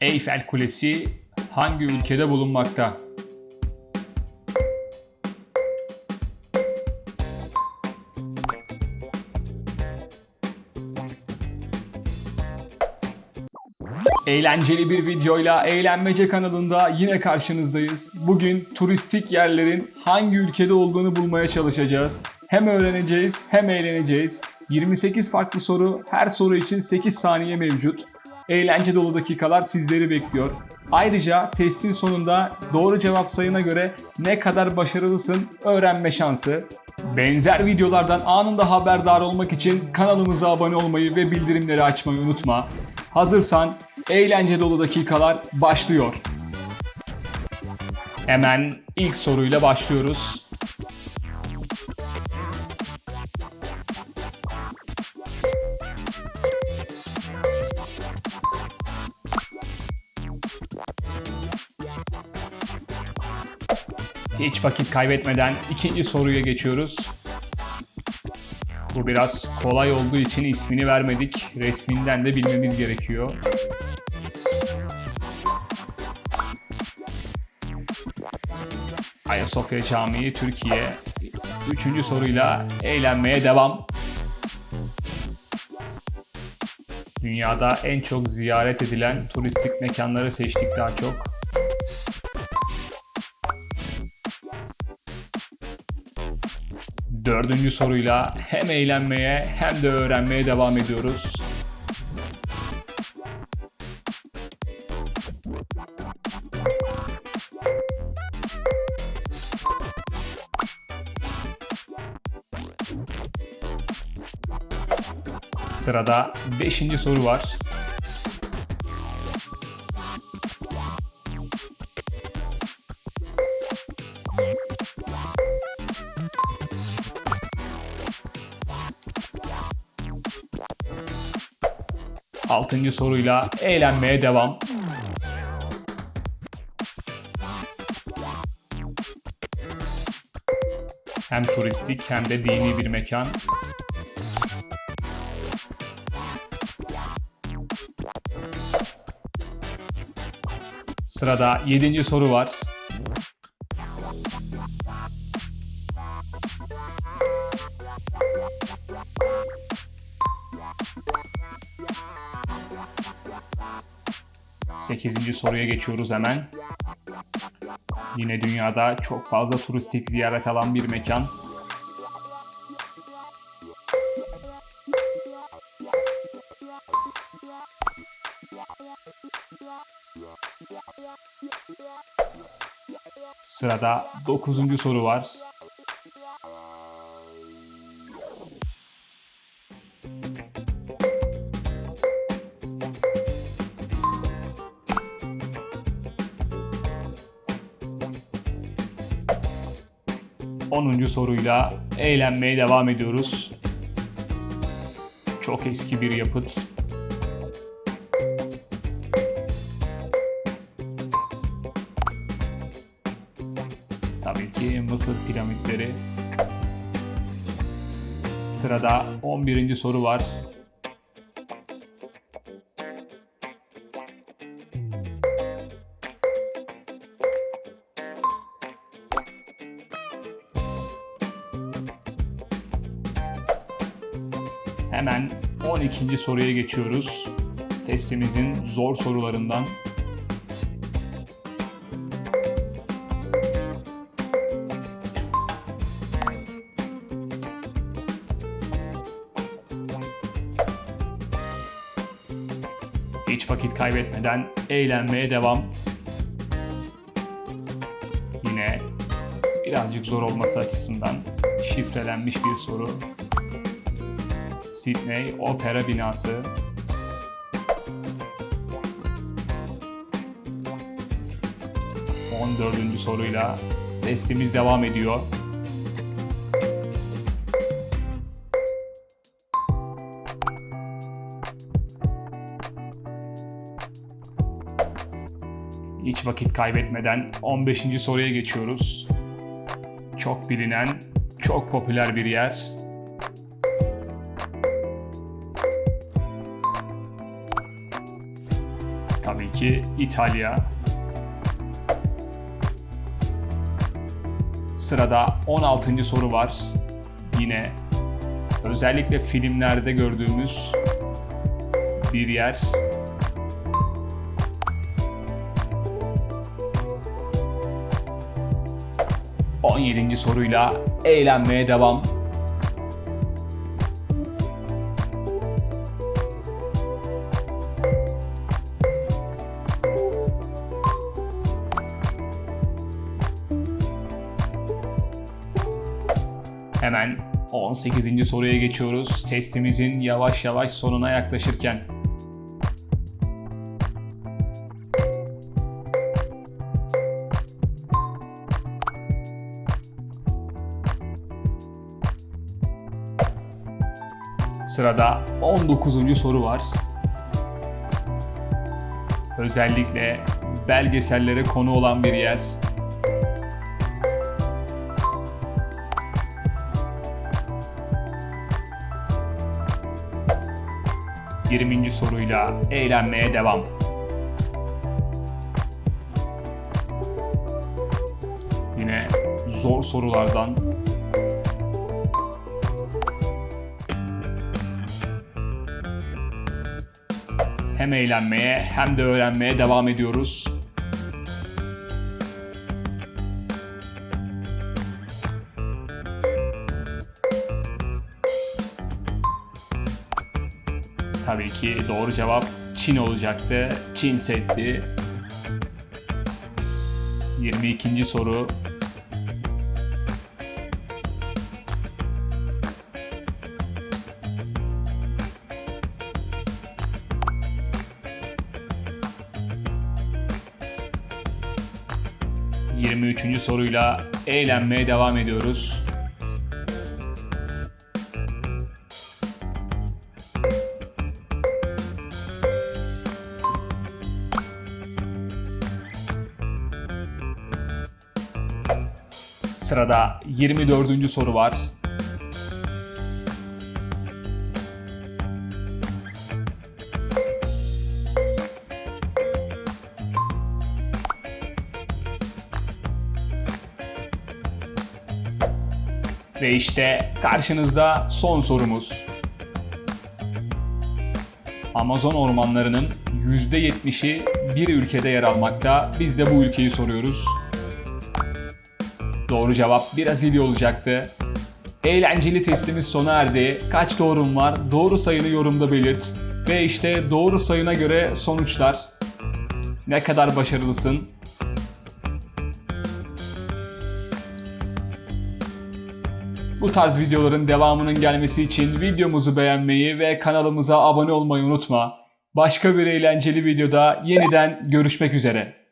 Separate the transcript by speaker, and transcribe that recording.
Speaker 1: Eyfel Kulesi hangi ülkede bulunmakta? Eğlenceli bir videoyla Eğlenmece kanalında yine karşınızdayız. Bugün turistik yerlerin hangi ülkede olduğunu bulmaya çalışacağız. Hem öğreneceğiz hem eğleneceğiz. 28 farklı soru, her soru için 8 saniye mevcut. Eğlence dolu dakikalar sizleri bekliyor. Ayrıca testin sonunda doğru cevap sayına göre ne kadar başarılısın öğrenme şansı. Benzer videolardan anında haberdar olmak için kanalımıza abone olmayı ve bildirimleri açmayı unutma. Hazırsan eğlence dolu dakikalar başlıyor. Hemen ilk soruyla başlıyoruz. Hiç vakit kaybetmeden ikinci soruya geçiyoruz. Bu biraz kolay olduğu için ismini vermedik. Resminden de bilmemiz gerekiyor. Ayasofya Camii Türkiye. Üçüncü soruyla eğlenmeye devam. Dünyada en çok ziyaret edilen turistik mekanları seçtik daha çok. Dördüncü soruyla hem eğlenmeye hem de öğrenmeye devam ediyoruz. Sırada beşinci soru var. Altıncı soruyla eğlenmeye devam. Hem turistik hem de dini bir mekan. Sırada yedinci soru var. Sekizinci soruya geçiyoruz hemen. Yine dünyada çok fazla turistik ziyaret alan bir mekan. Sırada dokuzuncu soru var. Onuncu soruyla eğlenmeye devam ediyoruz. Çok eski bir yapıt. Tabii ki Mısır piramitleri. Sırada 11. soru var. Hemen 12. soruya geçiyoruz. Testimizin zor sorularından. Hiç vakit kaybetmeden eğlenmeye devam. Yine birazcık zor olması açısından şifrelenmiş bir soru. Sydney Opera Binası. On dördüncü soruyla testimiz devam ediyor. Hiç vakit kaybetmeden 15. soruya geçiyoruz. Çok bilinen, çok popüler bir yer. Tabii ki İtalya. Sırada 16. soru var. Yine özellikle filmlerde gördüğümüz bir yer. On yedinci soruyla eğlenmeye devam. Hemen 18. soruya geçiyoruz. Testimizin yavaş yavaş sonuna yaklaşırken. Sırada 19. soru var. Özellikle belgesellere konu olan bir yer. Yirminci soruyla eğlenmeye devam. Yine zor sorulardan hem eğlenmeye hem de öğrenmeye devam ediyoruz. Ki doğru cevap Çin olacaktı. Çin Seddi. 22. soru. Yirmi üçüncü soruyla eğlenmeye devam ediyoruz. Sırada 24. soru var. Ve işte karşınızda son sorumuz. Amazon ormanlarının %70'i bir ülkede yer almakta. Biz de bu ülkeyi soruyoruz. Doğru cevap Brezilya olacaktı. Eğlenceli testimiz sona erdi. Kaç doğrum var? Doğru sayını yorumda belirt. Ve işte doğru sayına göre sonuçlar. Ne kadar başarılısın? Bu tarz videoların devamının gelmesi için videomuzu beğenmeyi ve kanalımıza abone olmayı unutma. Başka bir eğlenceli videoda yeniden görüşmek üzere.